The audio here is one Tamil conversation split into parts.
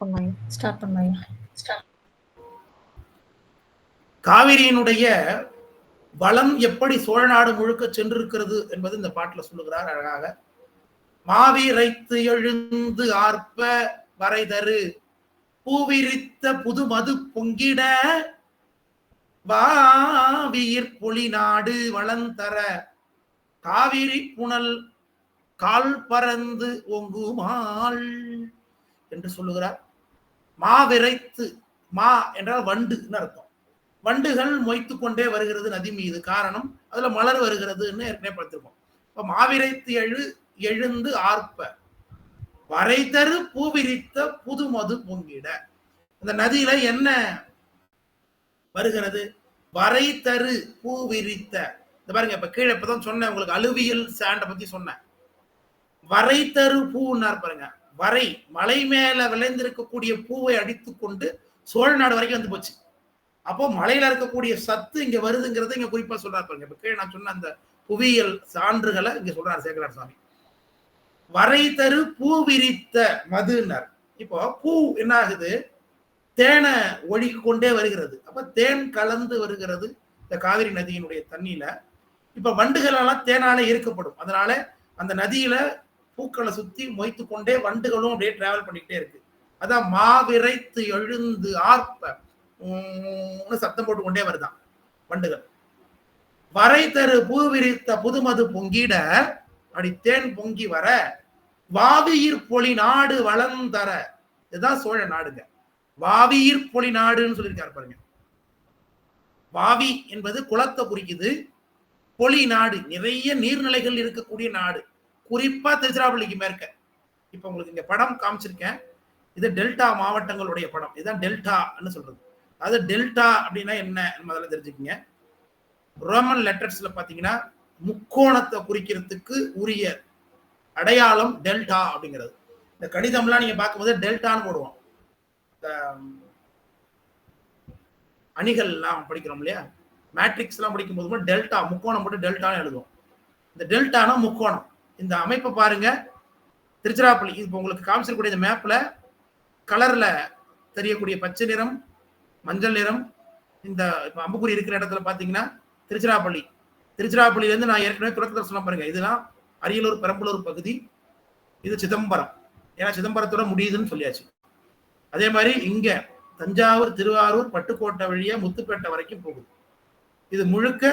பண்ணலாம் ஸ்டார்ட் பண்ணலாம் காவிரியினுடைய வளம் எப்படி சோழ நாடு முழுக்க சென்றிருக்கிறது என்பது இந்த பாட்டுல சொல்லுகிறார் அழகாக. மாவீரைத்து எழுந்து ஆர்ப்ப வரைதரு பூவிரித்த புது மது பொங்கிட வாவியிற் பொலி நாடு வளந்தர காவிரி புனல் கால் பறந்து ஒங்குமாள் என்று சொல்லுகிறார். மாவிரைத்து மா என்றால் வண்டுன்னு அர்த்தம். வண்டுகள் மொய்த்து கொண்டே வருகிறது நதி மீது. காரணம் அதுல மலர் வருகிறதுன்னு ஏற்கனவே பார்த்திருக்கோம். இப்ப மாவிரைத்து எழு எழுந்து ஆர்ப்ப. வரைதரு பூவிரித்த புது மது பொங்கிட. இந்த நதியில என்ன வருகிறது? வரைதரு பூ விரித்த. இந்த பாருங்க இப்ப கீழே இப்பதான் சொன்னேன் உங்களுக்கு அலுவியல் சாண்டை பத்தி சொன்னேன். வரைதரு பூன்னார் பாருங்க. வரை மலை மேல விளைந்திருக்கக்கூடிய பூவை அடித்து கொண்டு சோழ நாடு வரைக்கும் வந்து போச்சு. அப்போ மலையில இருக்கக்கூடிய சத்து இங்க வருதுங்கிறத இங்க குறிப்பா சொல்றாரு பாருங்க. இப்ப கீழே நான் சொன்ன அந்த புவியியல் சான்றுகளை இங்க சொல்றாரு சேகரார் சாமி. வரை தரு பூ விரித்த மதுனர் இப்போ பூ என்ன ஆகுது தேனை ஒழுகி கொண்டே வருகிறது. அப்ப தேன் கலந்து வருகிறது இந்த காவிரி நதியினுடைய தண்ணியில. இப்ப வண்டுகளெல்லாம் தேனால ஈர்க்கப்படும் அதனால அந்த நதியில பூக்களை சுத்தி மொய்த்து கொண்டே வண்டுகளும் அப்படியே டிராவல் பண்ணிக்கிட்டே இருக்கு. அதான் மாவிரைத்து எழுந்து ஆர்ப்ப சத்தம் போட்டு கொண்டே வருதான் வண்டுகள். வரை தரு பூ விரித்த புதுமது பொங்கிட அப்படி தேன் பொங்கி வர வாவியிற் பொலி நாடு வளந்தர. இதுதான் சோழ நாடுங்க. வாவியிற் பொலி நாடுன்னு சொல்லியிருக்காரு பாருங்க. வாவி என்பது குளத்தை குறிக்குது. பொலி நாடு நிறைய நீர்நிலைகள் இருக்கக்கூடிய நாடு. குறிப்பா திருச்சிராப்பள்ளிக்கு மேற்க. இப்ப உங்களுக்கு இங்க படம் காமிச்சிருக்கேன். இது டெல்டா மாவட்டங்களுடைய படம். இதுதான் டெல்டான்னு சொல்றது. அது டெல்டா அப்படின்னா என்ன முதல்ல தெரிஞ்சுக்கங்க. ரோமன் லெட்டர்ஸ்ல பாத்தீங்கன்னா முக்கோணத்தை குறிக்கிறதுக்கு உரிய அடையாளம் டெல்டா அப்படிங்கிறது. இந்த கணிதம்லாம் நீங்க பார்க்கும்போது டெல்டான்னு போடுவோம். இந்த அணிகள்லாம் படிக்கிறோம் இல்லையா? மேட்ரிக்ஸ் எல்லாம் படிக்கும் போது டெல்டா முக்கோணம் போட்டு டெல்டான்னு எழுதுவோம். இந்த டெல்டானா முக்கோணம். இந்த அமைப்பை பாருங்க. திருச்சிராப்பள்ளி இப்போ உங்களுக்கு காமிச்சிருக்கூடிய இந்த மேப்ல கலர்ல தெரியக்கூடிய பச்சை நிறம் மஞ்சள் நிறம் இந்த இப்போ அம்புக்குறி இருக்கிற இடத்துல பாத்தீங்கன்னா திருச்சிராப்பள்ளி. திருச்சிராப்பள்ளியில இருந்து நான் ஏற்கனவே தொடக்கத்தில் சொன்ன பாருங்க இதுதான் அரியலூர் பெரம்பலூர் பகுதி. இது சிதம்பரம். ஏன்னா சிதம்பரத்தோட முடியுதுன்னு சொல்லியாச்சு. அதே மாதிரி இங்க தஞ்சாவூர் திருவாரூர் பட்டுக்கோட்டை வழியா முத்துப்பேட்டை வரைக்கும் போகுது. இது முழுக்க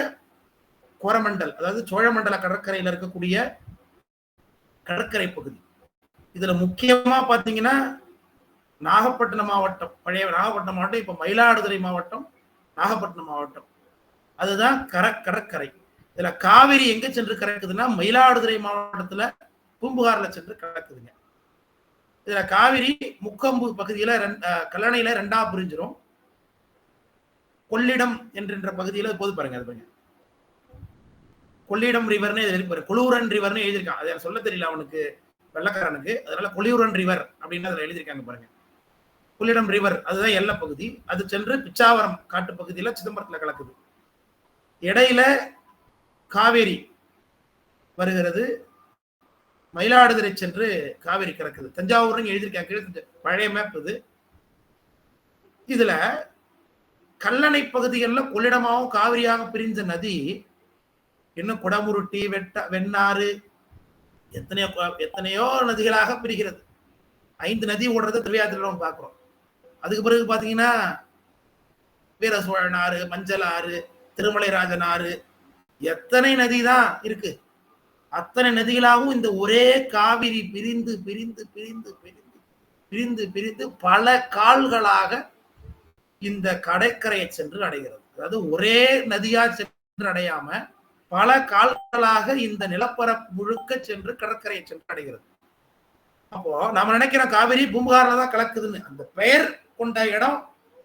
கோரமண்டல் அதாவது சோழமண்டல கடற்கரையில் இருக்கக்கூடிய கடற்கரை பகுதி. இதுல முக்கியமா பாத்தீங்கன்னா நாகப்பட்டினம் மாவட்டம் பழைய நாகப்பட்டினம் மாவட்டம் இப்ப மயிலாடுதுறை மாவட்டம் நாகப்பட்டினம் மாவட்டம். அதுதான் கர கடற்கரை. இதுல காவிரி எங்க சென்று கிடக்குதுன்னா மயிலாடுதுறை மாவட்டத்துல பூம்புகார்ல சென்று கிடக்குதுங்க இதுல காவிரி முக்கம்பு பகுதியில கல்லணையில ரெண்டா பிரிஞ்சிரும். கொள்ளிடம் என்கின்ற பகுதியில போது பாருங்க அது பாருங்க. கொள்ளிடம் ரிவர்னு எழுதி குளூரன் ரிவர்னு எழுதியிருக்கான். அதை சொல்ல தெரியல அவனுக்கு வெள்ளக்காரனுக்கு. அதனால கொளியூரன் ரிவர் அப்படின்னு அதில் எழுதியிருக்காங்க பாருங்க. கொள்ளிடம் ரிவர் அதுதான் எல்லை பகுதி. அது சென்று பிச்சாவரம் காட்டு பகுதியில சிதம்பரத்துல கலக்குது. இடையில காவேரி வருகிறது. மயிலாடுதுறை சென்று காவேரி கலக்குது. தஞ்சாவூர்னு எழுதியிருக்காங்க. பழைய மேப் இது. இதுல கல்லணை பகுதிகளில் கொள்ளிடமாகவும் காவிரியாக பிரிந்த நதி இன்னும் குடமுருட்டி வெட்ட வெண்ணாறு எத்தனையோ எத்தனையோ நதிகளாக பிரிகிறது. ஐந்து நதி ஓடுறத திருவிழாத்துல நம்ம பார்க்குறோம். அதுக்கு பிறகு பார்த்தீங்கன்னா வீர சோழன் ஆறு மஞ்சள் ஆறு திருமலை ஆறு எத்தனை நதி தான் இருக்கு. அத்தனை நதிகளாகவும் இந்த ஒரே காவிரி பிரிந்து பிரிந்து பிரிந்து பிரிந்து பிரிந்து பிரிந்து பல கால்களாக இந்த கடற்கரையை சென்று அடைகிறது. அதாவது ஒரே நதியா சென்று அடையாம பல கால்களாக இந்த நிலப்பரப்பு முழுக்க சென்று கடற்கரையை சென்று அடைகிறது. அப்போ நம்ம நினைக்கிறோம் காவிரி பூம்புகார்ல தான் கலக்குதுன்னு. அந்த பெயர் கொண்ட இடம்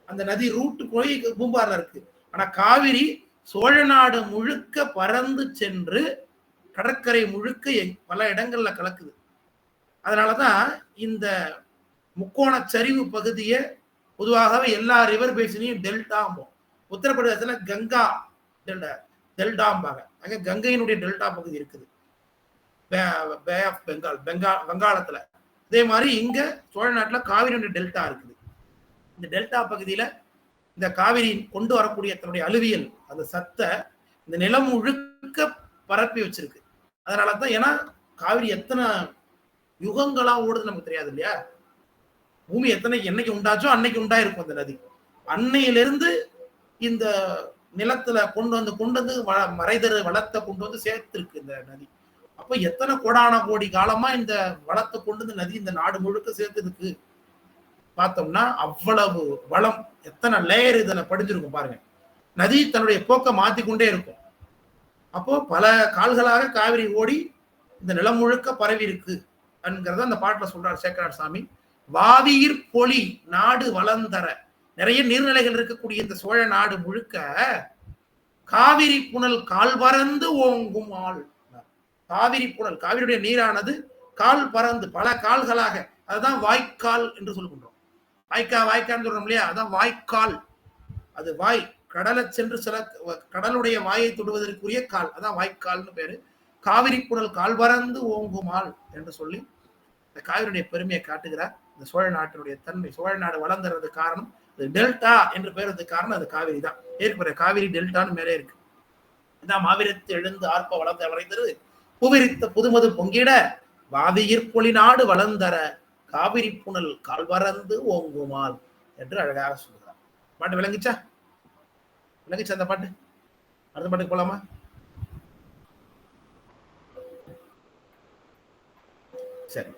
அந்த நதி ரூட்டு போய் பூம்புகார்ல இருக்கு. ஆனா காவிரி சோழ நாடு முழுக்க பறந்து சென்று கடற்கரை முழுக்க பல இடங்கள்ல கலக்குது. அதனாலதான் இந்த முக்கோண சரிவு பகுதியை பொதுவாகவே எல்லா ரிவர் பேசினையும் டெல்டாம்போம் உத்தரப்பிரதேசத்துல கங்கா டெல்டா டெல்டாம்பாங்க அங்கே கங்கையினுடைய டெல்டா பகுதி இருக்குது. பே ஆஃப் பெங்கால் பெங்கா வங்காளத்துல. அதே மாதிரி இங்க சோழ நாட்டில் காவிரியுடைய டெல்டா இருக்குது. இந்த டெல்டா பகுதியில இந்த காவிரி கொண்டு வரக்கூடிய தன்னுடைய அலுவியல் அந்த சத்தை இந்த நிலம் முழுக்க பரப்பி வச்சிருக்கு. அதனால தான் ஏன்னா காவிரி எத்தனை யுகங்களா ஓடுது நமக்கு தெரியாது இல்லையா? பூமி எத்தனை என்னைக்கு உண்டாச்சோ அன்னைக்கு உண்டாயிருக்கும் அந்த நதி. அன்னையிலிருந்து இந்த நிலத்துல கொண்டு வந்து கொண்டு வந்து மறைதரு வளத்தை கொண்டு வந்து சேர்த்திருக்கு இந்த நதி. அப்ப எத்தனை கோடான கோடி காலமா இந்த வளத்தை கொண்டு வந்து நதி இந்த நாடு முழுக்க சேர்த்துருக்கு? பார்த்தோம்னா அவ்வளவு வளம் எத்தனை லேயர் இதுல படிஞ்சிருக்கும் பாருங்க. நதி தன்னுடைய போக்கை மாத்திக்கொண்டே இருக்கும். அப்போ பல கால்களாக காவிரி ஓடி இந்த நிலம் முழுக்க பரவி இருக்கு என்கிறத அந்த பாட்டுல சொல்றார் சேக்கரார் சாமி. வாவியிற் பொலி நாடு வளந்தர நிறைய நீர்நிலைகள் இருக்கக்கூடிய இந்த சோழ நாடு முழுக்க காவிரி புனல் கால் பறந்து ஓங்கும் ஆள். காவிரி புனல் காவிரியுடைய நீரானது கால் பறந்து பல கால்களாக அதுதான் வாய்க்கால் என்று சொல்லுகின்றோம் வாய்க்கா வாய்க்கான்னு சொல்றோம் இல்லையா? அதான் வாய்க்கால். அது வாய் கடலை சென்று சில கடலுடைய வாயை தொடுவதற்குரிய கால் அதான் வாய்க்கால்னு பேரு. காவிரி புனல் கால் பறந்து ஓங்குமால் என்று சொல்லி இந்த காவிரியுடைய பெருமையை காட்டுகிறார். இந்த சோழ நாட்டினுடைய தன்மை சோழ நாடு வளர்ந்துறது காரணம் டெல்டா என்று பெயருக்கு காரணம் அது காவிரி தான். ஏற்கனவே காவிரி டெல்டான்னு மேலே இருக்கு. இதான் மாவீரத்து எழுந்து ஆர்ப்ப வளர்ந்த வரைந்தது. புவிரித்த புதுமது பொங்கிட வாதியிற்பொலி நாடு வளர்ந்தர காவிரி புனல் கால்வரந்து ஓங்குமால் என்று அழகாக சொல்கிறார் பாட்டு விளங்குச்சா? விளங்குச்சா அந்த பாட்டு? அடுத்த பாட்டுக்கு போலாமா? சரி.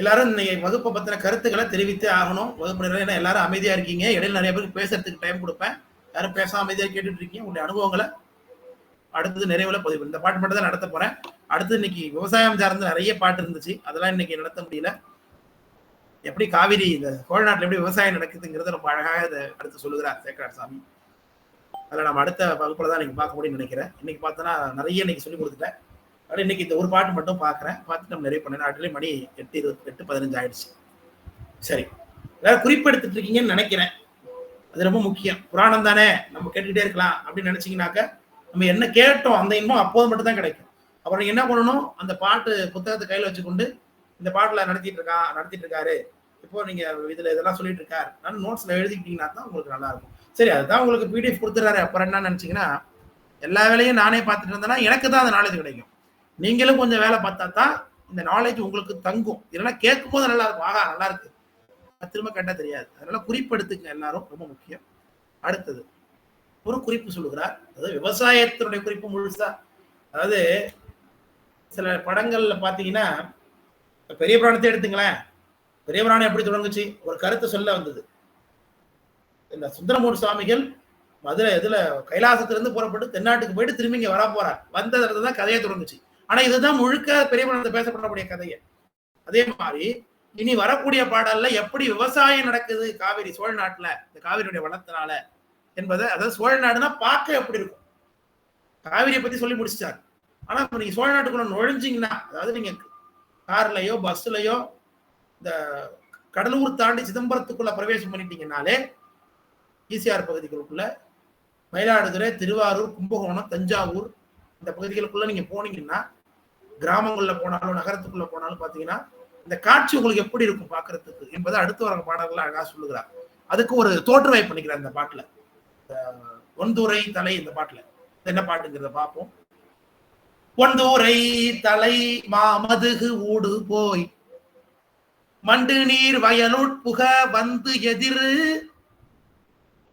எல்லாரும் இன்னைக்கு வகுப்பை பத்தின கருத்துக்களை தெரிவித்தே ஆகணும். வகுப்பு நிறைய ஏன்னா எல்லாரும் அமைதியா இருக்கீங்க. இடையில நிறைய பேருக்கு பேசுறதுக்கு டைம் கொடுப்பேன். யாரும் பேசாம அமைதியா கேட்டுட்டு இருக்கீங்க. உங்களுடைய அனுபவங்களை அடுத்தது நிறைவுல பதிவு. இந்த பாட்டு மட்டும் தான் நடத்த போறேன். அடுத்து இன்னைக்கு விவசாயம் சார்ந்து நிறைய பாட்டு இருந்துச்சு. அதெல்லாம் இன்னைக்கு நடத்த முடியல. எப்படி காவிரி இந்த சோழ நாட்டில் எப்படி விவசாயம் நடக்குதுங்கிறத ரொம்ப அழகாக இதை அடுத்து சொல்லுகிறார் சேக்கரார் சாமி. அதில் நம்ம அடுத்த வகுப்பில் தான் இன்னைக்கு பார்க்க முடியும்னு நினைக்கிறேன். இன்னைக்கு பார்த்தோன்னா நிறைய இன்னைக்கு சொல்லி கொடுத்துட்டேன். அதனால இன்னைக்கு இந்த ஒரு பாட்டு மட்டும் பார்க்குறேன் பார்த்துட்டு நம்ம நிறைய பண்ணேன் நாட்டிலே மணி எட்டு இருபத்தி எட்டு பதினஞ்சு ஆயிடுச்சு. சரி. எல்லாரும் குறிப்பெடுத்துட்டு இருக்கீங்கன்னு நினைக்கிறேன். அது ரொம்ப முக்கியம். புராணம் தானே. நம்ம கேட்டுக்கிட்டே இருக்கலாம் அப்படின்னு நினைச்சீங்கன்னாக்க நம்ம என்ன கேட்டோம் அந்த இன்பம் அப்போது மட்டும் தான் கிடைக்கும். அப்புறம் நீங்க என்ன பண்ணணும்? அந்த பாட்டு புத்தகத்தை கையில வச்சுக்கொண்டு இந்த பாட்டுல நடத்திட்டு இருக்கா நடத்திட்டு இருக்காரு. இப்போ நீங்க இதுல இதெல்லாம் சொல்லிட்டு இருக்காரு. நான் நோட்ஸ்ல எழுதிக்கிட்டீங்கன்னா தான் உங்களுக்கு நல்லா இருக்கும். சரி அதுதான் உங்களுக்கு பிடிஎஃப் கொடுத்துறாரு. அப்புறம் என்ன நினைச்சீங்கன்னா எல்லா வேலையும் நானே பார்த்துட்டு இருந்தேன்னா எனக்கு தான் அந்த நாலேஜ் கிடைக்கும். நீங்களும் கொஞ்சம் வேலை பார்த்தா தான் இந்த நாலேஜ் உங்களுக்கு தங்கும். இல்லைன்னா கேட்கும் போது நல்லா இருக்கும். ஆகா நல்லா இருக்கு. திரும்ப கேட்டா தெரியாது. அதனால குறிப்பெடுத்துங்க எல்லாரும். ரொம்ப முக்கியம். அடுத்தது ஒரு குறிப்பு சொல்லுகிறார். அதாவது விவசாயத்தினுடைய குறிப்பு முழுசா. அதாவது சில படங்கள்ல பாத்தீங்கன்னா பெரிய புராணத்தை எடுத்துங்களேன். பெரிய புராணம் எப்படி தொடங்குச்சு? ஒரு கருத்தை சொல்ல வந்தது. இந்த சுந்தரமூர் சுவாமிகள் மதுரை இதுல கைலாசத்திலிருந்து புறப்பட்டு தென்னாட்டுக்கு போயிட்டு திரும்பி இங்க வர போறார் வந்ததுல தான் கதையை தொடங்குச்சு. ஆனா இதுதான் முழுக்க பெரிய புராணத்தை பேசப்படக்கூடிய கதையை. அதே மாதிரி இனி வரக்கூடிய பாடல்ல எப்படி விவசாயம் நடக்குது காவிரி சோழ நாட்டுல இந்த காவிரியுடைய வளத்தினால என்பதை அதாவது சோழ நாடுனா பார்க்க எப்படி இருக்கும்? காவிரியை பத்தி சொல்லி முடிச்சிட்டாரு. ஆனா நீங்க சோழ நாட்டுக்குள்ள நுழைஞ்சிங்கன்னா அதாவது நீங்க கார்லயோ பஸ்லயோ இந்த கடலூர் தாண்டி சிதம்பரத்துக்குள்ள பிரவேசம் பண்ணிட்டீங்கன்னாலே ஈசிஆர் பகுதிகளுக்குள்ள மயிலாடுதுறை திருவாரூர் கும்பகோணம் தஞ்சாவூர் இந்த பகுதிகளுக்குள்ள நீங்க போனீங்கன்னா கிராமங்கள்ல போனாலும் நகரத்துக்குள்ள போனாலும் பாத்தீங்கன்னா இந்த காட்சி உங்களுக்கு எப்படி இருக்கும் பாக்குறதுக்கு? என்பதை அடுத்து வர பாடல்கள் அழகா சொல்லுகிறார். அதுக்கு ஒரு தோற்றுவை பண்ணிக்கிறார் இந்த பாட்டுல. ஒன்துரை தலை இந்த பாட்டுல. என்ன பாட்டுங்கிறத பார்ப்போம். ஒன்துரை தலை மாமதுகு ஊடு போய் மண்டு நீர் வயலுட்புக வந்து எதிர்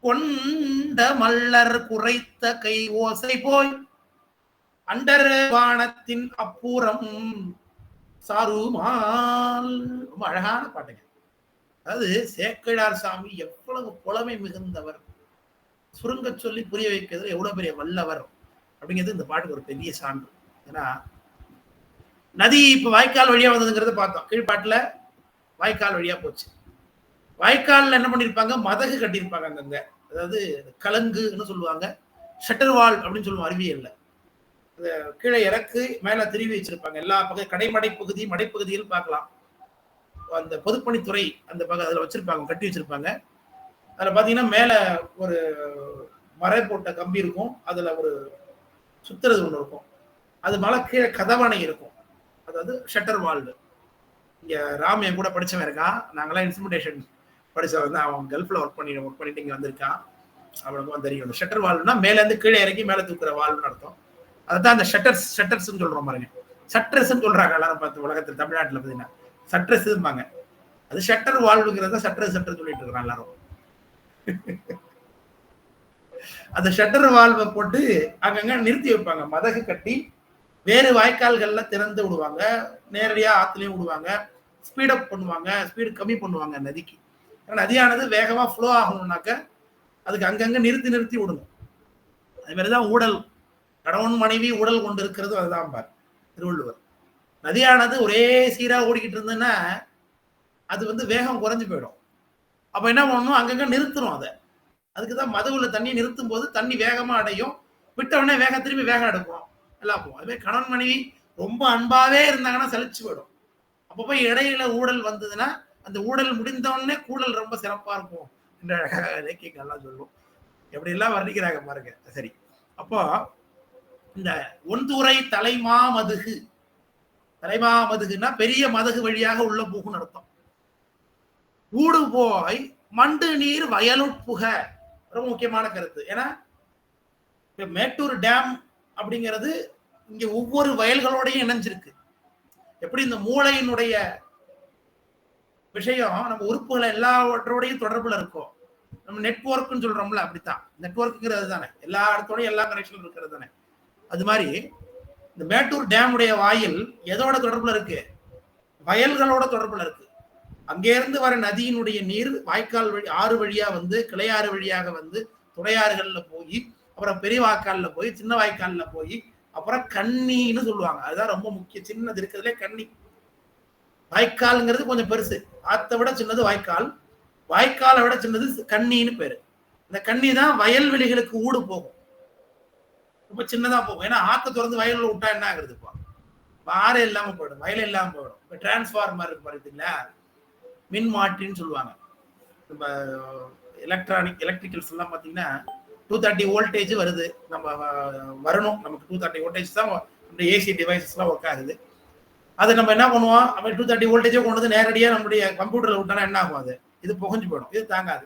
கொண்ட மல்லர் குறைத்த கை ஓசை போய் அண்டர் வானத்தின் அப்புறம். சாருமால். ரொம்ப அழகான பாட்டுங்க. அதாவது சேக்கிழார் சாமி எவ்வளவு புலமை மிகுந்தவர். சுருங்க சொல்லி புரிய வைக்கிறதுல எவ்வளவு பெரிய வல்லவர் அப்படிங்கிறது இந்த பாட்டுக்கு ஒரு பெரிய சான்று. ஏன்னா நதி இப்ப வாய்க்கால் வழியா வந்ததுங்கிறத பார்த்தோம். கீழ்பாட்டுல வாய்க்கால் வழியா போச்சு. வாய்க்கால்ல என்ன பண்ணிருப்பாங்க? மதகு கட்டியிருப்பாங்க அங்கங்க. அதாவது கலங்குன்னு சொல்லுவாங்க. ஷட்டர்வால் அப்படின்னு சொல்லுவோம் அறிவியல்ல. கீழே இறக்கு மேல திருவி வச்சிருப்பாங்க. எல்லா பகுதி கடைமடை பகுதி மடைப்பகுதியில் பார்க்கலாம். அந்த பொதுப்பணித்துறை அந்த பக்கம் அதில் வச்சிருப்பாங்க கட்டி வச்சிருப்பாங்க. அதில் பார்த்தீங்கன்னா மேலே ஒரு மறை போட்ட கம்பி இருக்கும். அதில் ஒரு சுத்துறது ஒன்று இருக்கும். அது மேலே கீழே கதவணை இருக்கும். அதாவது ஷட்டர் வால்வு இங்கே ராம் என் கூட படித்தவன் இருக்கான். நாங்களாம் இன்ஸ்ட்ருமெண்டேஷன் படித்தவன் தான். அவன் கல்ஃபில் ஒர்க் பண்ணி ஒர்க் பண்ணிட்டு இங்கே வந்திருக்கான். அவனுக்கு தெரியும். ஷட்டர் வால்வுனா மேலேருந்து கீழே இறக்கி மேலே தூக்குற வால்வுன்னு அர்த்தம். அதுதான் அந்த ஷட்டர்ஸ் ஷட்டர்ஸ் சொல்றோம் பாருங்க. சட்ரஸ் சொல்றாங்க எல்லாரும் பார்த்து உலகத்தில் தமிழ்நாட்டுல பாத்தீங்கன்னா. இருப்பாங்க அது ஷட்டர் வாழ்வுங்கிறத சட்டர் சட்டர் சொல்லிட்டு இருக்கிறான் எல்லாரும். அந்த ஷட்டர் வால்வை போட்டு அங்கங்க நிறுத்தி வைப்பாங்க. மதகு கட்டி வேறு வாய்க்கால்கள்ல திறந்து விடுவாங்க. நேரடியா ஆத்துலயும் விடுவாங்க. ஸ்பீடப் பண்ணுவாங்க. ஸ்பீடு கம்மி பண்ணுவாங்க நதிக்கு. நதியானது வேகமா ஃப்ளோ ஆகணும்னாக்க அதுக்கு அங்கங்க நிறுத்தி நிறுத்தி விடணும். அது மாதிரிதான் ஊடல். கணவன் மனைவி உடல் கொண்டு இருக்கிறது அதுதான் பார் திருவள்ளுவர். நதியானது ஒரே சீராக ஓடிக்கிட்டு இருந்ததுன்னா அது வந்து வேகம் குறைஞ்சு போயிடும். அப்ப என்ன பண்ணணும்? அங்கங்க நிறுத்தணும் அதை. அதுக்குதான் மதுவுல தண்ணி நிறுத்தும் போது தண்ணி வேகமா அடையும். விட்டவுடனே வேகம் திரும்பி வேகம் எடுக்கும். எல்லாம் போகும். அதுவே கணவன் மனைவி ரொம்ப அன்பாவே இருந்தாங்கன்னா செழிச்சு போயிடும். அப்ப போய் இடையில ஊழல் வந்ததுன்னா அந்த ஊழல் முடிந்தவுடனே கூடல் ரொம்ப சிறப்பா இருக்கும் என்ற அழகாக இலக்கியங்கள்லாம் சொல்லுவோம் எப்படி எல்லாம் வர்ணிக்கிறாங்க பாருங்க. சரி. அப்போ இந்த ஒன்துறை தலைமா மதுகு. தலைமா மதுகுன்னா பெரிய மதகு வழியாக உள்ள போகும் அர்த்தம். ஊடு போய் மண்டு நீர் வயலுட்புக ரொம்ப முக்கியமான கருத்து. ஏன்னா மேட்டூர் டேம் அப்படிங்கிறது இங்க ஒவ்வொரு வயல்களோடையும் இணைஞ்சிருக்கு. எப்படி இந்த மூளையினுடைய விஷயம் நம்ம உறுப்புகளை எல்லாவற்றோடையும் தொடர்புல இருக்கும் நம்ம நெட்ஒர்க்னு சொல்றோம்ல அப்படித்தான். நெட்ஒர்க்குங்கிறது தானே எல்லா இடத்தோடயும் எல்லா கனெக்ஷனும் இருக்கிறது தானே. அது மாதிரி இந்த மேட்டூர் டேமுடைய வாயில் எதோட தொடர்புல இருக்கு? வயல்களோட தொடர்புல இருக்கு. அங்கேருந்து வர நதியினுடைய நீர் வாய்க்கால் வழி ஆறு வழியா வந்து கிளையாறு வழியாக வந்து துணையாறுகள்ல போய் அப்புறம் பெரிய வாய்க்கால்ல போய் சின்ன வாய்க்கால்ல போய் அப்புறம் கண்ணின்னு சொல்லுவாங்க. அதுதான் ரொம்ப முக்கியம். சின்னது இருக்கிறதுலே கண்ணி வாய்க்கால்ங்கிறது கொஞ்சம் பெருசு. ஆத்தை விட சின்னது வாய்க்கால். வாய்க்காலை விட சின்னது கண்ணின்னு பேரு. இந்த கண்ணி தான் வயல்வெளிகளுக்கு ஊடு போகும். ரொம்ப சின்னதா போகும். ஏன்னா ஆத்த திறந்து வயலில் விட்டா என்ன ஆகுறது இப்போ? ஆறே இல்லாம போயிடும். வயல் இல்லாம போயிடும். இப்போ டிரான்ஸ்ஃபார்மர் இருக்கு பார்த்தீங்களா மின் மாற்றின்னு சொல்லுவாங்க. நம்ம எலக்ட்ரானிக் எலக்ட்ரிக்கல்ஸ் எல்லாம் பார்த்தீங்கன்னா டூ தேர்ட்டி வோல்டேஜ் வருது. நம்ம வரணும். நமக்கு டூ தேர்ட்டி வோல்டேஜ் தான் நம்ம ஏசி டிவைசஸ்லாம் ஒர்க் ஆகுது. அது நம்ம என்ன பண்ணுவோம்? அப்போ டூ தேர்ட்டி வோல்டேஜே கொண்டு வந்து நேரடியாக நம்மளுடைய கம்ப்யூட்டரில் விட்டோம்னா என்ன ஆகும் அது? இது புகஞ்சு போயிடும். இது தாங்காது.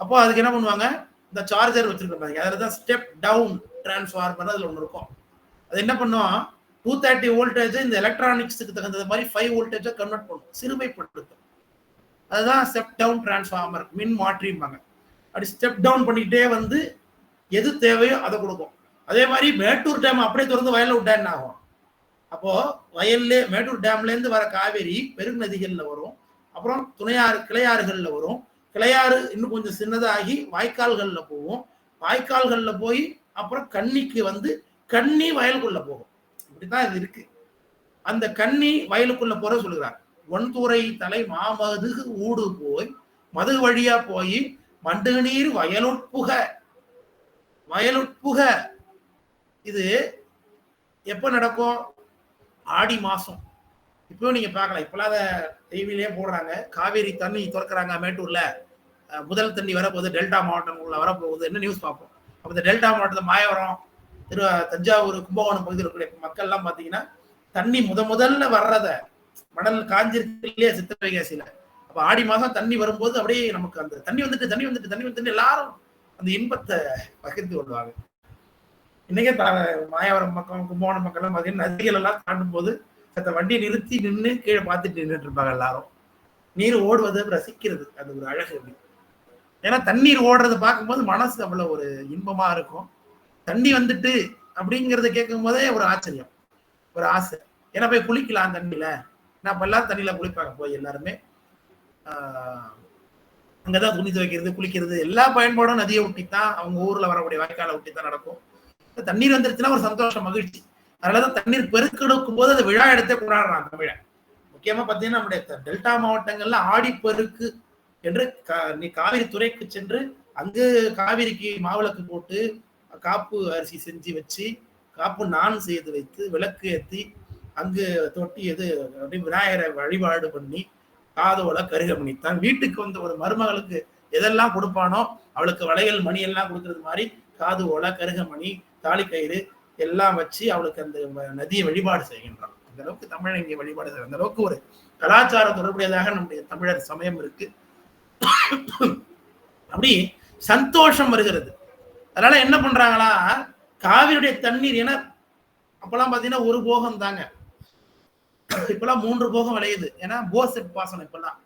அப்போ அதுக்கு என்ன பண்ணுவாங்க? இந்த சார்ஜர் வச்சிருக்க பாருங்க. அதில் தான் ஸ்டெப் டவுன் டிரான்ஸ்ஃபார்மர் அதில் ஒன்று இருக்கும். அது என்ன பண்ணும்? டூ தேர்ட்டி வோல்டேஜ் இந்த எலக்ட்ரானிக்ஸுக்கு தகுந்த மாதிரி ஃபைவ் வோல்டேஜை கன்வெர்ட் பண்ணும். சிறுமைப்படுத்தும். அதுதான் ஸ்டெப் டவுன் டிரான்ஸ்ஃபார்மர் மின் மாற்றிம்பாங்க. அப்படி ஸ்டெப் டவுன் பண்ணிக்கிட்டே வந்து எது தேவையோ அதை கொடுக்கும். அதே மாதிரி மேட்டூர் டேம் அப்படியே திறந்து வயலில் விட்டா என்ன ஆகும்? அப்போ வயல்ல மேட்டூர் டேம்லேருந்து வர காவேரி பெருநதிகளில் வரும். அப்புறம் துணையாறு கிளையாறுகளில் வரும். கிளையாறு இன்னும் கொஞ்சம் சின்னதாகி வாய்க்கால்களில் போகும். வாய்க்கால்களில் போய் அப்புறம் கன்னிக்கு வந்து கன்னி வயலுக்குள்ள போகும். இப்படிதான் இது இருக்கு. அந்த கன்னி வயலுக்குள்ள போற சொல்லுகிறார். ஒன்துறை தலை மாமதுகு ஊடு போய் மது வழியா போய் மண்டு நீர் வயலுட்புக. வயலுட்புக. இது எப்ப நடக்கும்? ஆடி மாசம். இப்போ நீங்க பார்க்கலாம். இப்பெல்லாம் அதை டிவிலேயே போடுறாங்க. காவேரி தண்ணி திறக்கிறாங்க மேட்டூர்ல. முதல் தண்ணி வரப்போகுது டெல்டா மாவட்டம் உள்ள வரப்போகுது. என்ன நியூஸ் பார்ப்போம்? அப்போ இந்த டெல்டா மாவட்டத்தில் மாயவரம் திரு தஞ்சாவூர் கும்பகோணம் பகுதியில் இருக்கக்கூடிய மக்கள் எல்லாம் பார்த்தீங்கன்னா தண்ணி முத முதல்ல வர்றத மணல் காஞ்சிருக்கு இல்லையா சித்திரை வைகாசியில. அப்ப ஆடி மாசம் தண்ணி வரும்போது அப்படியே நமக்கு அந்த தண்ணி வந்துட்டு தண்ணி வந்துட்டு தண்ணி வந்துட்டு எல்லாரும் அந்த இன்பத்தை பகிர்ந்து கொள்வாங்க. இன்னைக்கே மாயவரம் பக்கம் கும்பகோணம் பக்கம்லாம் பார்த்தீங்கன்னா நதிகள் எல்லாம் தாண்டும் போது அந்த வண்டியை நிறுத்தி நின்று கீழே பார்த்துட்டு நின்றுட்டு இருப்பாங்க எல்லாரும். நீர் ஓடுவது ரசிக்கிறது அது ஒரு அழகு அப்படின்னு ஏன்னா தண்ணீர் ஓடுறது பார்க்கும்போது மனசு அவ்வளோ ஒரு இன்பமா இருக்கும். தண்ணி வந்துட்டு அப்படிங்கிறத கேட்கும் போதே ஒரு ஆச்சரியம். ஒரு ஆசை. ஏன்னா போய் குளிக்கலாம் தண்ணியில. நான் இப்ப எல்லாரும் தண்ணியில குளிப்பாங்க போய் எல்லாருமே. அங்கதான் துணி துவைக்கிறது குளிக்கிறது எல்லா பயன்பாடும் நதியை ஒட்டித்தான் அவங்க ஊர்ல வரக்கூடிய வாய்க்காலை ஒட்டித்தான் நடக்கும். தண்ணீர் வந்துருச்சுன்னா ஒரு சந்தோஷம் மகிழ்ச்சி. அதனாலதான் தண்ணீர் பெருக்கெடுக்கும் போது அதை விழா எடுத்தே கொண்டாடுறான் தமிழன் முக்கியமா பாத்தீங்கன்னா நம்முடைய டெல்டா மாவட்டங்கள்ல ஆடிப்பெருக்கு என்று நீ காவிரி துறைக்கு சென்று அங்கு காவிரிக்கு மாவிளக்கு போட்டு காப்பு அரிசி செஞ்சு வச்சு காப்பு நான் செய்து வைத்து விளக்கு ஏற்றி அங்கு தொட்டி எது விநாயகரை வழிபாடு பண்ணி காதோல கருகமணி தான் வீட்டுக்கு வந்த ஒரு மருமகளுக்கு எதெல்லாம் கொடுப்பானோ அவளுக்கு வளையல் மணி எல்லாம் கொடுக்கறது மாதிரி காது ஓலை கருகமணி தாலி கயிறு எல்லாம் வச்சு அவளுக்கு அந்த நதியை வழிபாடு செய்கின்றான். அந்த அளவுக்கு தமிழன் இங்கே வழிபாடு அந்த அளவுக்கு ஒரு கலாச்சார தொடர்புடையதாக நம்முடைய தமிழர் சமயம் இருக்கு. அப்படி சந்தோஷம் வருகிறது. அதனால என்ன பண்றாங்களா? காவிரியுடைய தண்ணீர் என அப்பெல்லாம் பாத்தீங்கன்னா ஒரு போகம் தாங்க. இப்பெல்லாம் மூன்று போகம் விளையுது. ஏன்னா போர் பாசனம் இப்பெல்லாம்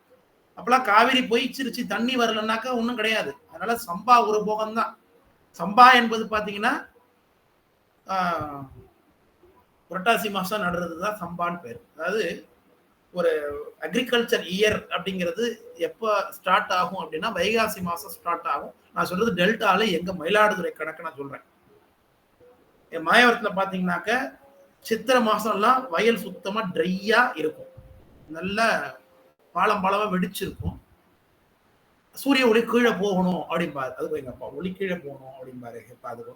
அப்பெல்லாம் காவிரி பொய்ச்சிருச்சு தண்ணி வரலன்னாக்கா ஒன்றும் கிடையாது. அதனால சம்பா ஒரு போகம் தான் சம்பா என்பது பாத்தீங்கன்னா புரட்டாசி மாசம் நடுறது தான் சம்பான்னு பேர். அதாவது ஒரு அக்ரிகல்ச்சர் இயர் அப்படிங்கிறது எப்போ ஸ்டார்ட் ஆகும் அப்படின்னா வைகாசி மாதம் ஸ்டார்ட் ஆகும். நான் சொல்றது டெல்டால எங்க மயிலாடுதுறை கணக்கு நான் சொல்றேன். என் மாயவரத்துல பாத்தீங்கன்னாக்க சித்திரை மாசம்லாம் வயல் சுத்தமா ட்ரையா இருக்கும். நல்ல பாலம் பாலமா வெடிச்சிருக்கும். சூரிய ஒளி கீழே போகணும் அப்படிம்பாரு. அது எங்க அப்பா ஒளி கீழே போகணும் அப்படிம்பாரு. எப்ப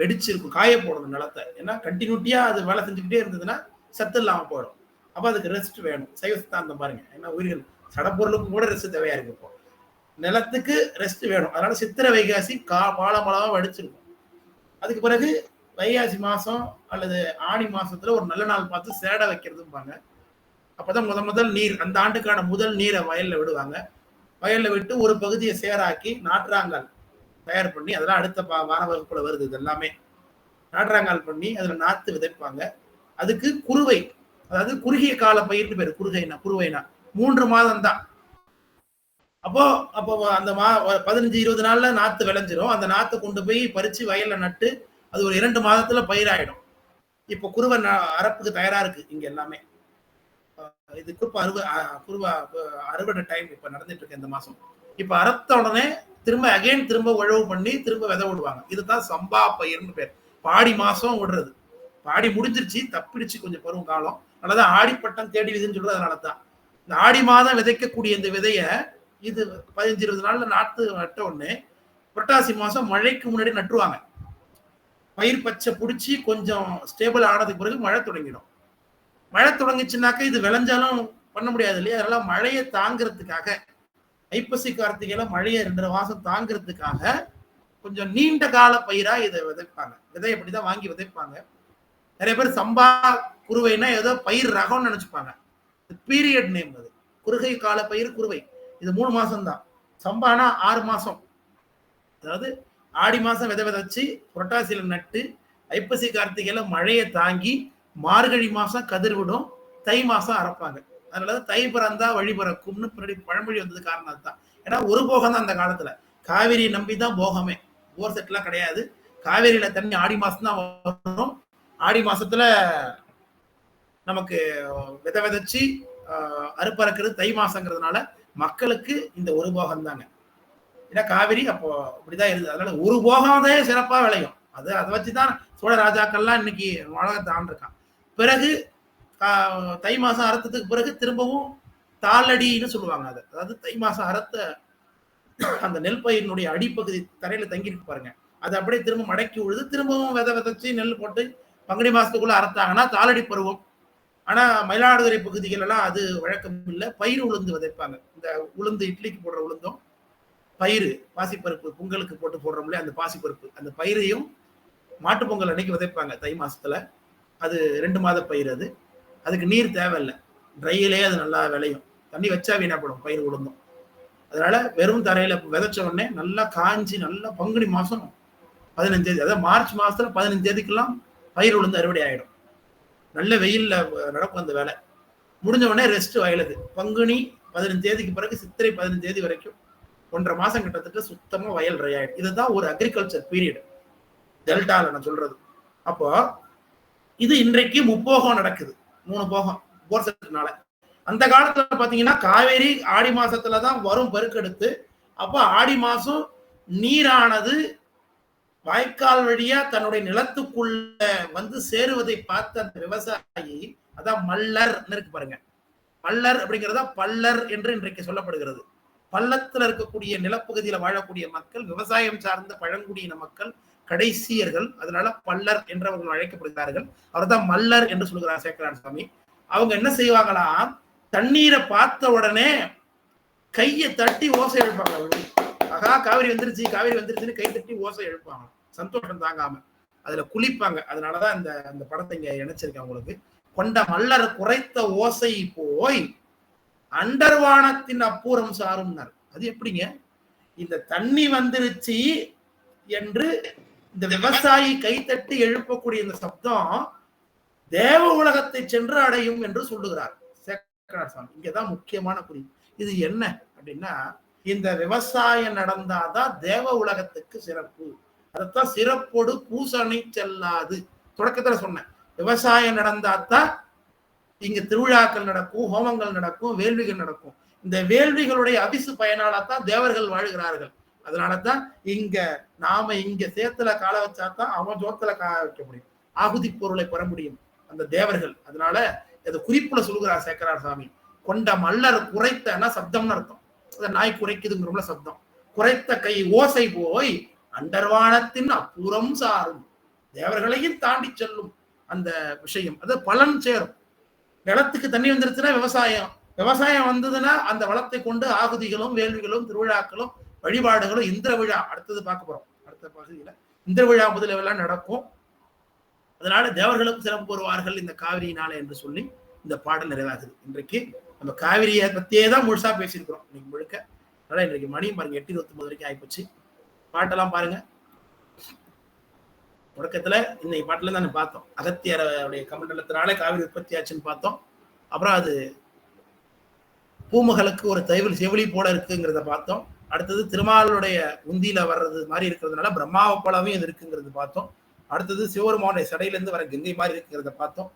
வெடிச்சிருக்கும் காய போடணும் நிலத்தை. ஏன்னா கண்டினியூட்டியா அது வேலை செஞ்சுக்கிட்டே இருந்ததுன்னா சத்து இல்லாம போயிடும். அப்ப அதுக்கு ரெஸ்ட் வேணும். சைவ சித்தாந்தம் பாருங்க. ஏன்னா உயிர்கள் சடப்பொருளுக்கும் கூட ரெஸ்ட் தேவையா இருக்கு இப்போ. நிலத்துக்கு ரெஸ்ட் வேணும். அதனால சித்திரை வைகாசி கா பாலமளவா வடிச்சிருக்கும். அதுக்கு பிறகு வைகாசி மாசம் அல்லது ஆணி மாசத்துல ஒரு நல்ல நாள் பார்த்து சேடை வைக்கிறதும்பாங்க. அப்பதான் முத முதல் நீர் அந்த ஆண்டுக்கான முதல் நீரை வயல்ல விடுவாங்க. வயல்ல விட்டு ஒரு பகுதியை சேராக்கி நாற்றாங்கால் தயார் பண்ணி அதெல்லாம் அடுத்த பா- வார வகுப்புல வருது இது எல்லாமே நாற்றாங்கால் பண்ணி அதுல நாத்து விதைப்பாங்க. அதுக்கு குருவை அதாவது குறுகிய கால பயிர்னு பேர் குறுகைனா குறுவைனா மூன்று மாதம் தான் அப்போ அப்போ அந்த மா பதினஞ்சு இருபது நாள்ல நாத்து விளைஞ்சிரும். அந்த நாத்தை கொண்டு போய் பறிச்சு வயல்ல நட்டு அது ஒரு இரண்டு மாதத்துல பயிராயிடும். இப்போ குருவை ந- தயாரா இருக்கு இங்க எல்லாமே. இது குறுப்ப அறுவ குருவ குருவா அறுவடை டைம் இப்ப நடந்துட்டு இருக்கு இந்த மாசம். இப்ப அறுத்த உடனே திரும்ப அகைன் திரும்ப உழவு பண்ணி திரும்ப விதை விடுவாங்க. இதுதான் சம்பா பயிர்னு பேர். பாடி மாசம் விடுறது. பாடி முடிஞ்சிருச்சு தப்பிடுச்சு கொஞ்சம் பருவம் காலம். அல்லது ஆடிப்பட்டம் தேடி விதைன்னு சொல்றது அதனால தான் இந்த ஆடி மாதம் விதைக்கக்கூடிய இந்த விதைய இது பதினஞ்சு இருபது நாள்ல நாட்டு நட்ட உடனே புரட்டாசி மாசம் மழைக்கு முன்னாடி நட்டுருவாங்க. பயிர் பச்சை பிடிச்சி கொஞ்சம் ஸ்டேபிள் ஆனதுக்கு பிறகு மழை தொடங்கிடும். மழை தொடங்குச்சுனாக்க இது விளைஞ்சாலும் பண்ண முடியாது இல்லையா? அதெல்லாம் மழையை தாங்கிறதுக்காக ஐப்பசி கார்த்திகையில மழையை ரெண்டரை மாசம் தாங்கிறதுக்காக கொஞ்சம் நீண்ட கால பயிரா இதை விதைப்பாங்க. விதை அப்படிதான் வாங்கி விதைப்பாங்க. நிறைய பேர் சம்பா குறுவைனா ஏதோ பயிர் ரகம்னு நினைச்சுப்பாங்க. பீரியட் நேம் அது. குறுகை கால பயிர் குருவை இது மூணு மாசம் தான் சம்பானா ஆறு மாசம். அதாவது ஆடி மாசம் விதை விதைச்சு புரட்டாசியில நட்டு ஐப்பசி கார்த்திகையில மழையை தாங்கி மார்கழி மாசம் கதிர் விடும் தை மாசம் அரைப்பாங்க அதனால தை பிறந்தா வழி பிறக்கும்னு பின்னாடி பழமொழி வந்தது காரணம் அதுதான். ஏன்னா ஒரு போகம் தான் அந்த காலத்துல. காவேரியை நம்பி தான் போகமே. போர் செட்லாம் கிடையாது. காவேரியில தண்ணி ஆடி மாசம் தான் வரும். ஆடி மாசத்துல நமக்கு விதை விதைச்சு அறுப்பறக்கிறது தை மாசங்கிறதுனால மக்களுக்கு இந்த ஒரு போகம் தாங்க. ஏன்னா காவிரி அப்போ இப்படிதான் இருந்தது. அதனால ஒரு போகம் தான் சிறப்பா விளையும். அது அதை வச்சுதான் சோழ ராஜாக்கள்லாம் இன்னைக்கு உலகத்தை ஆண்டிருக்கான் பிறகு தை மாசம் அறுத்ததுக்கு பிறகு திரும்பவும் தாளடின்னு சொல்லுவாங்க அதை. அதாவது தை மாசம் அறுத்த அந்த நெல் பயிரினுடைய அடிப்பகுதி தரையில தங்கியிருக்கு பாருங்க. அது அப்படியே திரும்ப மடக்கி உழுது திரும்பவும் விதை விதைச்சு நெல் போட்டு பங்குனி மாசத்துக்குள்ள அறுத்தாங்கன்னா தாளடி பருவம். ஆனா மயிலாடுதுறை பகுதிகள் எல்லாம் அது வழக்கம் இல்லை. பயிர் உளுந்து விதைப்பாங்க. இந்த உளுந்து இட்லிக்கு போடுற உளுந்தும் பயிர் பாசிப்பருப்பு பொங்கலுக்கு போட்டு போடுறோம்ல அந்த பாசிப்பருப்பு. அந்த பயிரையும் மாட்டு பொங்கல் அன்னைக்கு விதைப்பாங்க தை மாசத்துல. அது ரெண்டு மாத பயிர் அது. அதுக்கு நீர் தேவையில்லை. ட்ரையிலே அது நல்லா விளையும். தண்ணி வச்சா வீணாப்படும் பயிர் உளுந்தும். அதனால வெறும் தரையில விதைச்ச உடனே நல்லா காஞ்சி நல்லா பங்குனி மாசம் பதினஞ்சு தேதி அதாவது மார்ச் மாசத்துல பதினஞ்சு தேதிக்கெல்லாம் பயிர் உளுந்து அறுவடை ஆயிடும். நல்ல வெயில்ல நடக்கும் அந்த வேலை. முடிஞ்ச உடனே ரெஸ்ட் வயலுது. பங்குனி பதினஞ்சு தேதிக்கு பிறகு சித்திரை பதினஞ்சு தேதி வரைக்கும் ஒன்றரை மாசம் கிட்டத்தட்ட சுத்தமா வயல் ரெயாயிடும் இதுதான் ஒரு அக்ரிகல்ச்சர் பீரியட் டெல்டால நான் சொல்றது. அப்போ இது இன்றைக்கு முப்போகம் நடக்குது. மூணு போகம் போர்சத்தினால. அந்த காலத்துல பாத்தீங்கன்னா காவேரி ஆடி மாசத்துலதான் வரும் பெருக்கெடுத்து அப்போ ஆடி மாசம் நீரானது வாய்க்கால் வழியா தன்னுடைய நிலத்துக்குள்ள வந்து சேருவதை பார்த்த அந்த விவசாயி அதான் மல்லர் இருக்கு பாருங்க. மல்லர் அப்படிங்கிறதா பல்லர் என்று இன்றைக்கு சொல்லப்படுகிறது. பள்ளத்துல இருக்கக்கூடிய நிலப்பகுதியில வாழக்கூடிய மக்கள் விவசாயம் சார்ந்த பழங்குடியின மக்கள் கடைசியர்கள் அதனால பல்லர் என்று அவர்கள் அழைக்கப்படுகிறார்கள். அவர்தான் மல்லர் என்று சொல்கிறார் சேக்கரான் சுவாமி அவங்க என்ன செய்வாங்களா தண்ணீரை பார்த்த உடனே கையை தட்டி ஓசை எழுப்பாங்க. ஆகா காவிரி வந்துருச்சு காவிரி வந்துருச்சுன்னு கை தட்டி ஓசை எழுப்பாங்க. சந்தோஷம் தாங்காம அதுல குளிப்பாங்க. அதனாலதான் இந்த அந்த படத்தை இங்க இணைச்சிருக்கேன் உங்களுக்கு. கொண்ட மல்லர் குறைத்த ஓசை போய் அண்டர்வானத்தின் அப்புறம் சாரும்னார். அது எப்படிங்க? இந்த தண்ணி வந்துருச்சு என்று இந்த விவசாயி கைத்தட்டி எழுப்பக்கூடிய இந்த சப்தம் தேவ உலகத்தை சென்று அடையும் என்று சொல்லுகிறார். சேக்கரார் சுவாமி. இங்கதான் முக்கியமான குறி. இது என்ன அப்படின்னா இந்த விவசாயம் நடந்தாதான் தேவ உலகத்துக்கு சிறப்பு. அதைத்தான் சிறப்போடு பூசணை செல்லாது. தொடக்கத்துல சொன்னேன். விவசாயம் நடந்தாதான் இங்க திருவிழாக்கள் நடக்கும் ஹோமங்கள் நடக்கும் வேள்விகள் நடக்கும். இந்த வேள்விகளுடைய அபிசு பயனாலத்தான் தேவர்கள் வாழ்கிறார்கள். அதனாலதான் இங்க நாம இங்க சேத்துல கால வச்சாதான் அவன் ஜோத்துல காய வைக்க முடியும். ஆகுதி பொருளை பெற முடியும் அந்த தேவர்கள். அதனால இது குறிப்புல சொல்லுகிறார் சேக்கரார் சாமி. கொண்ட மல்லர் குறைத்தனா சப்தம்னு அர்த்தம். அந்த நாய் குறைக்குதுங்கிறோம்ல சப்தம். குறைத்த கை ஓசை போய் அண்டர்வானத்தின் அப்புறம் சாரும். தேவர்களையும் தாண்டி செல்லும் அந்த விஷயம். அது பலன் சேரும். நிலத்துக்கு தண்ணி வந்துருச்சுன்னா விவசாயம். விவசாயம் வந்ததுன்னா அந்த வளத்தை கொண்டு ஆகுதிகளும் வேள்விகளும் திருவிழாக்களும் வழிபாடுகளும் இந்திர விழா. அடுத்தது பார்க்க போறோம். அடுத்த பகுதியில இந்திர விழா முதலெல்லாம் நடக்கும். அதனால தேவர்களும் சிறப்பு கூறுவார்கள் இந்த காவிரியினால என்று சொல்லி இந்த பாடல் நிறைவாகுது. இன்றைக்கு நம்ம காவிரியை பத்தியே தான் முழுசா பேசியிருக்கிறோம். இன்னைக்கு முழுக்க. அதனால இன்றைக்கு மணி பாருங்க எட்டு இருபத்தி ஒன்பது வரைக்கும் ஆயிப்போச்சு பாட்டெல்லாம் பாருங்க. தொடக்கத்துல இன்னைக்கு பாட்டுல தான் பார்த்தோம். அகத்தியருடைய கமண்டலத்தினாலே காவிரி உற்பத்தி ஆச்சுன்னு பார்த்தோம். அப்புறம் அது பூமகளுக்கு ஒரு தைவல் செவிலி போல இருக்குங்கிறத பார்த்தோம். அடுத்தது திருமாலுடைய உந்தியில வர்றது மாதிரி இருக்கிறதுனால பிரம்மாவை போலவே இது இருக்குங்கிறது பார்த்தோம். அடுத்தது சிவபெருமானுடைய சடையிலேருந்து வர கங்கை மாதிரி இருக்குங்கிறத பார்த்தோம்.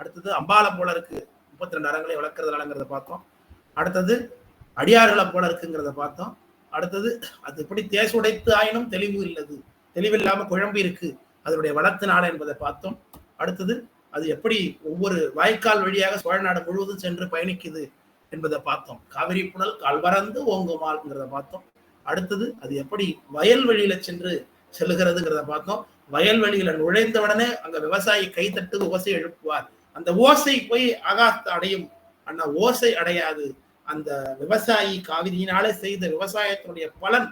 அடுத்தது அம்பாலை போல இருக்கு முப்பத்தி ரெண்டு அரங்களை வளர்க்கறதுனாலங்கிறத பார்த்தோம். அடுத்தது அடியார்களை போல இருக்குங்கிறத பார்த்தோம். அடுத்தது அது எப்படி தேசுடைத்து ஆயினும் தெளிவு இல்லது. தெளிவில்லாம குழம்பு இருக்கு. அதனுடைய வளத்தினால என்பதை பார்த்தோம். அடுத்தது அது எப்படி ஒவ்வொரு வாய்க்கால் வழியாக சோழ நாடு முழுவதும் சென்று பயணிக்குது என்பதை பார்த்தோம். காவிரி புனல் கால்வரந்து ஓங்குமாள்ங்கிறத பார்த்தோம். அடுத்தது அது எப்படி வயல் வழியில சென்று செல்லுகிறதுங்கிறத பார்த்தோம். வயல்வெளியில நுழைந்த உடனே அங்க விவசாயி கைத்தட்டு ஓசை எழுப்புவார். அந்த ஓசை போய் ஆகாத்த அடையும். ஆனா ஓசை அடையாது. அந்த விவசாயி காவிரியினாலே செய்த விவசாயத்தினுடைய பலன்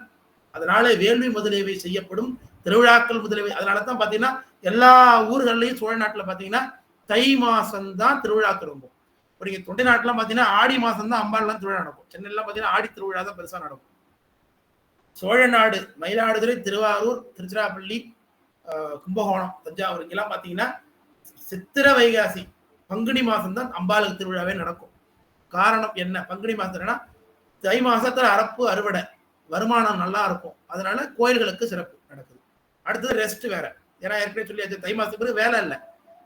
அதனால வேள்வி முதலியவை செய்யப்படும் திருவிழாக்கள் முதலியவை அதனாலதான் பாத்தீங்கன்னா எல்லா ஊர்களிலையும் சோழ நாட்டுல பாத்தீங்கன்னா தை மாசம் தான் திருவிழா ரொம்ப இப்போ நீங்க தொண்டை நாட்டுலாம் பாத்தீங்கன்னா ஆடி மாசம் தான் அம்பாள்லாம் திருவிழா நடக்கும். சென்னையிலாம் பாத்தீங்கன்னா ஆடி திருவிழா தான் பெருசா நடக்கும். சோழ நாடு மயிலாடுதுறை திருவாரூர் திருச்சிராப்பள்ளி கும்பகோணம் தஞ்சாவூர் இங்கெல்லாம் பாத்தீங்கன்னா சித்திர வைகாசி பங்குனி மாசம் தான் அம்பாளுக்கு திருவிழாவே நடக்கும். காரணம் என்ன? பங்குனி மாசத்துலனா தை மாசத்துல அறப்பு அறுவடை. வருமானம் நல்லா இருக்கும். அதனால கோயில்களுக்கு சிறப்பு நடக்குது. அடுத்தது ரெஸ்ட் வேற. ஏன்னா ஏற்கனவே சொல்லி தை மாசத்துக்கு பிறகு வேலை இல்லை.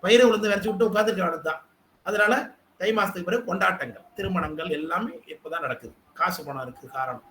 பயிரை உளுந்து வரைச்சு விட்டு உட்காந்துருக்க தான் அதனால தை மாசத்துக்கு பிறகு கொண்டாட்டங்கள் திருமணங்கள் எல்லாமே இப்பதான் நடக்குது. காசு பணம் இருக்கு காரணம்.